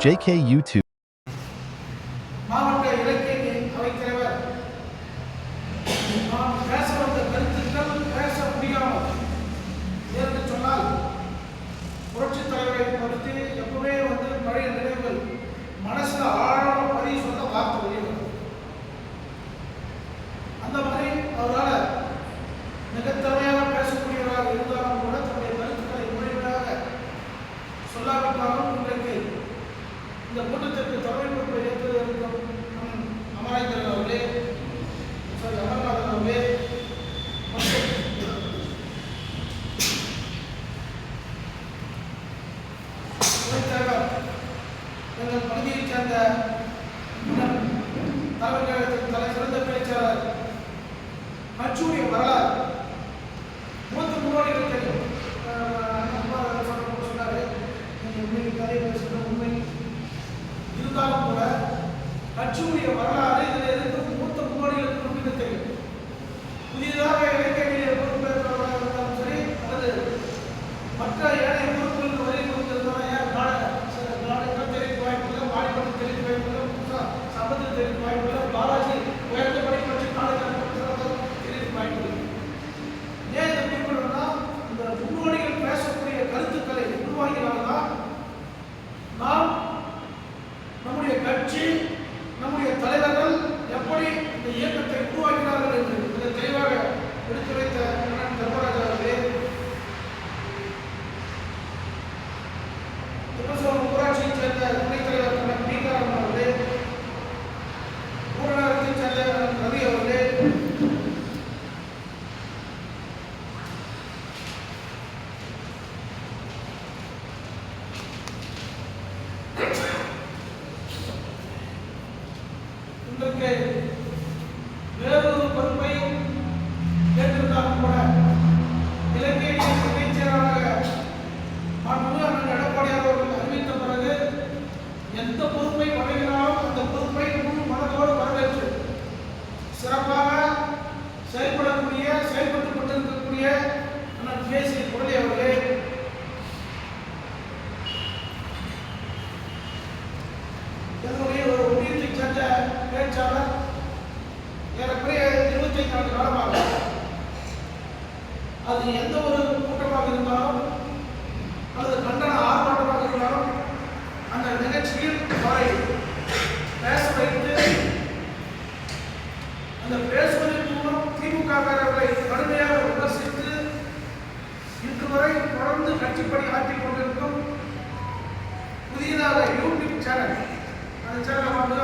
JKU2 பகுதியைச் சேர்ந்த தலைமை கழகத்தின் தலை சிறந்த பேச்சாளர் அச்சுடைய வரலாறு. மூத்த முன்னோடிகள் தெரியும். சொன்னார். உண்மை. இருந்தாலும் கூட அச்சுடைய வரலாறு இதில் இருந்து மூத்த முன்னோடிகளுக்கு தெரியும் புதியதாக இலக்கிய Okay. அது எந்த ஒரு கூட்டமாக இருந்தாலும் அல்லது கண்டன ஆர்ப்பாட்டமாக இருந்தாலும் அந்த நிகழ்ச்சியில் அவரை பேச வைத்து அந்த பேசுவதன் மூலம் திமுககாரர்களை கடுமையாக விமர்சித்து இன்று வரை தொடர்ந்து கட்சிப்படி ஆற்றிக் கொண்டிருக்கும் புதியதாக யூடியூப் சேனல் அந்த சேனலை வந்து